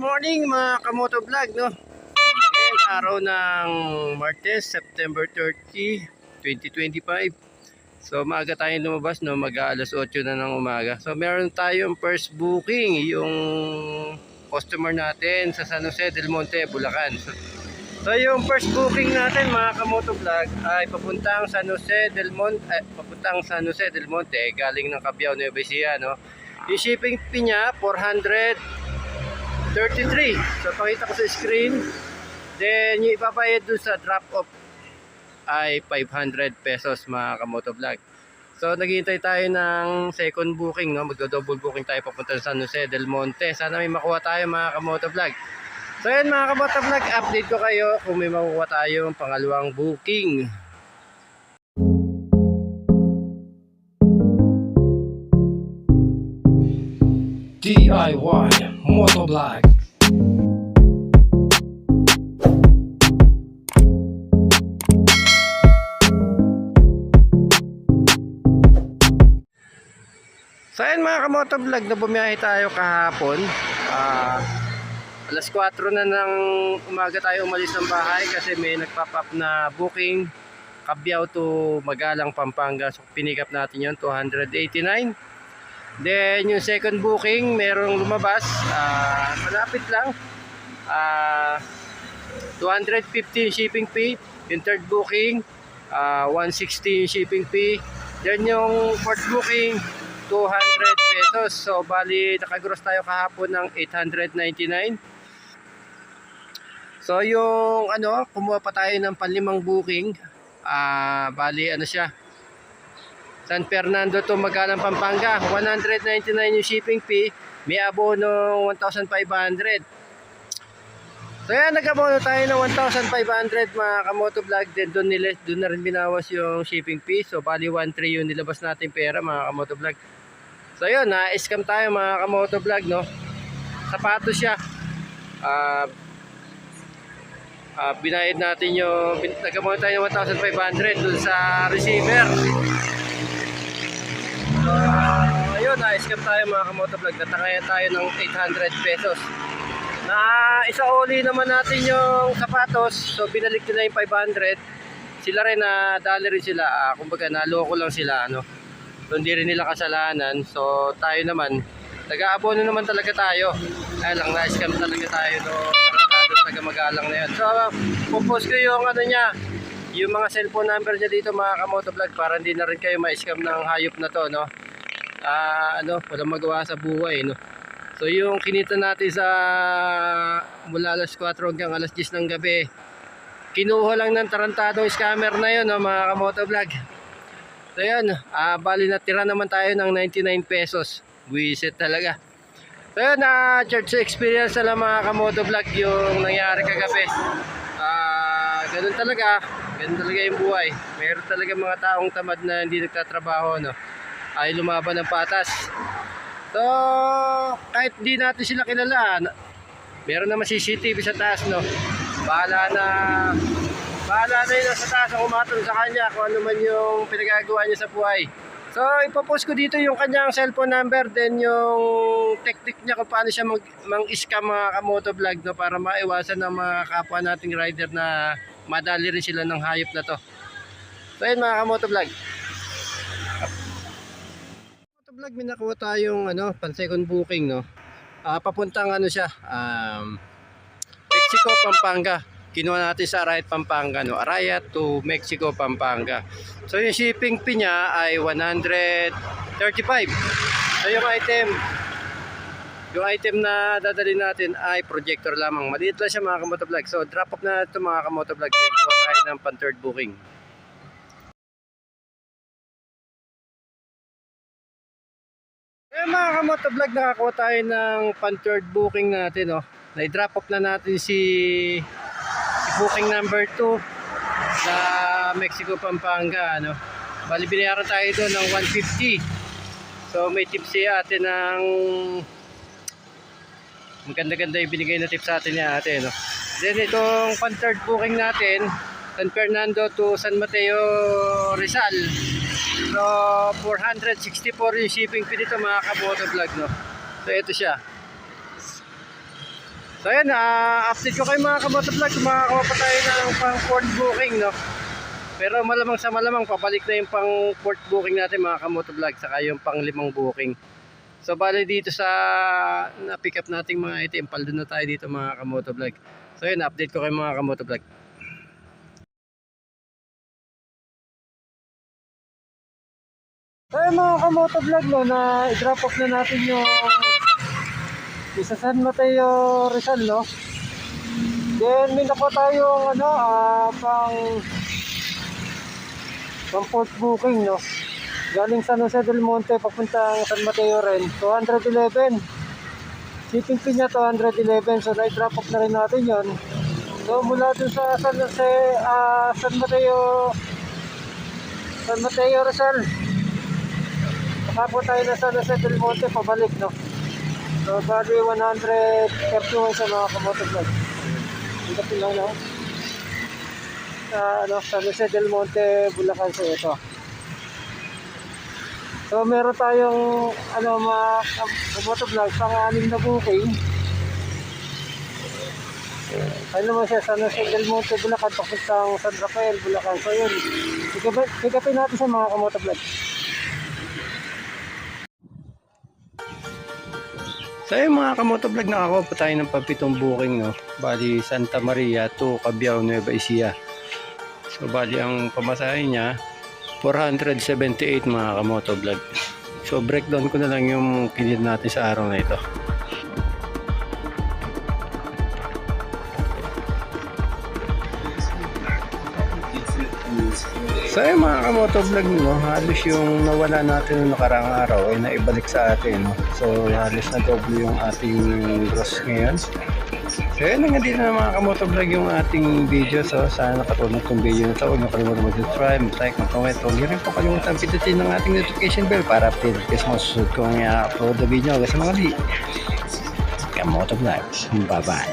morning mga kamoto vlog no? Ngayon araw ng Martes, September 30, 2025 So maaga tayong lumabas no? Mag alas 8 na ng umaga. So meron tayong first booking yung customer natin sa San Jose del Monte, Bulacan. So, so yung first booking natin mga kamoto vlog ay papuntang San Jose del Monte eh, papuntang San Jose del Monte galing ng Cabiao, Nueva Ecija no? Yung shipping fee niya 400 33. So pakita ko sa screen. Then yung ipabayad dun sa drop off ay 500 pesos mga kamoto vlog. So naghihintay tayo ng second booking no. Magdo-double booking tayo papunta sa San Jose del Monte. Sana may makuha tayo mga kamoto vlog. So yan mga kamoto vlog, update ko kayo kung may makuha tayong pangalawang booking. DIY Motovlog So ayan mga kamoto vlog na bumiyahe tayo kahapon. Ah, alas 4 na ng umaga tayo umalis ng bahay kasi may nagpop up na booking Cabiao to Magalang, Pampanga. So pinick up natin yon 289. Then yung second booking merong lumabas ah, malapit lang. Ah, 215 shipping fee. Yung third booking ah, 160 yung shipping fee. Then yung fourth booking 200 pesos. So, bali, nakagross tayo kahapon ng 899. So, yung ano, kumuha pa tayo ng panlimang booking. Ah, bali, ano siya? San Fernando to Magalang, Pampanga. 199 yung shipping fee. May abono 1,500. So yan, nag-abono tayo ng 1,500 mga kamoto vlog. Then doon, nila, doon na rin binawas yung shipping fee. So bali 1,3 yung nilabas natin pera mga kamoto vlog. So yun, na-scam tayo mga kamoto vlog, no? Sapatos siya. Ah, ah, binayad natin yung, nag-abono tayo ng 1,500 dun sa receiver. So, ayun, na-scam tayo mga kamoto vlog. Natangayan tayo ng 800 pesos. Na isa uli naman natin yung sapatos. So, binalik nila yung 500. Sila rin na dali rin sila. Ah, kumbaga, naloko lang sila, ano? So, hindi rin nila kasalanan. So, tayo naman, nag-aabono naman talaga tayo. Ay lang, na-scam talaga tayo no tarantado taga magalang na yun. So, pupost ko yung ano niya, yung mga cellphone number niya dito mga kamoto vlog para hindi na rin kayo ma-scam ng hayop na to, no? Ah, ano, walang magawa sa buhay, no? So, yung kinita natin sa mula alas 4 hanggang alas 10 ng gabi, kinuha lang ng tarantadong scammer na yun, no, mga kamoto vlog. So yan, ah, bali natira naman tayo ng 99 pesos. Buisit talaga. So yun, ah, church experience na lang mga kamoto vlog yung nangyari kagabi. Ah, ganun talaga, ganun talaga yung buhay. Meron talaga mga taong tamad na hindi nagtatrabaho, no? Ay lumaban ng patas. So, kahit di natin sila kilala, meron naman CCTV sa taas, no? Bahala na Bahala na yun sa taas ang umatol sa kanya kung ano man yung pinagagawa niya sa buhay. So, ipopost ko dito yung kanyang cellphone number, then yung technique niya kung paano siya mag, mang-scam mga kamoto vlog no, para maiwasan ng mga kapwa nating rider na madali rin sila ng hayop na to. So, yun mga kamoto vlog. Vlog, may nakuha tayong ano, pan second booking, no? Ah, papuntang ano siya, um, Mexico, Pampanga kinuha natin sa Arayat, Pampanga, no? Arayat to Mexico, Pampanga. So yung shipping fee niya ay 135. So yung item, yung item na dadali natin ay projector lamang. Maliit lang siya mga kamotovlog. So drop off na ito mga kamotovlog. Kuha tayo ng pan third booking. Eh mga kamotovlog, nakakuha tayo ng pan third booking natin, no? Na-drop off na natin si booking number 2 sa Mexico, Pampanga ano. Bali binayaran tayo doon ng 150 so may tip si ate ng maganda-ganda yung binigay na tip sa atin ni ate no. then itong pan third booking natin San Fernando to San Mateo Rizal so 464 yung shipping fee dito mga kamoto vlog no so ito siya So ayan, ah, update ko kayo mga kamotovlog kung makakawa pa tayo ng pang port booking, no? Pero malamang sa malamang, pabalik na yung pang port booking natin mga kamotovlog, saka yung pang limang booking. So bali dito sa na-pick up nating mga item, paldo na tayo dito mga kamotovlog. So ayan, update ko kayo mga kamotovlog. So ayan mga kamotovlog, no, na i-drop off na natin yung isa San Mateo Rizal, no? Then may nakuha tayong ano, ah, pang pang port booking, no? Galing San Jose del Monte papuntang San Mateo rin, 211. Shipping fee niya 211, so na-drop off na rin natin yon. So mula dun sa San Jose, ah, San Mateo, San Mateo Rizal, Nakapo tayo na San Jose del Monte, pabalik, no? So, bali 131 sa mga kamotovlog. Ito pila na. Sa ano, San Jose del Monte, Bulacan sa ito. So, meron tayong ano, mga kamotovlog, pang-anim na booking. Ano naman siya, San Jose del Monte, Bulacan, papuntang San Rafael, Bulacan. So, yun. Pick natin sa mga kamotovlog. So yung mga kamotovlog nakakuha pa tayo ng pampitong booking no. Bali Santa Maria to Cabiao Nueva Ecija. So bali ang pamasahe niya 478 mga kamotovlog. So breakdown ko na lang yung kinid natin sa araw na ito. So mga kamotovlog no, halos yung nawala natin noong nakarang araw ay naibalik sa atin. No? So halos na double yung ating gross ngayon. So yun nga din na mga kamotovlog yung ating video. So sana nakatulong itong video na ito. Huwag niyo kalimutan mag-subscribe, mag-like, mag-comment. Huwag niyo rin po kalimutan pindutin ng ating notification bell para update kayo sa susunod kong i-upload na video. Kasi mga di, kamotovlog. Bye-bye.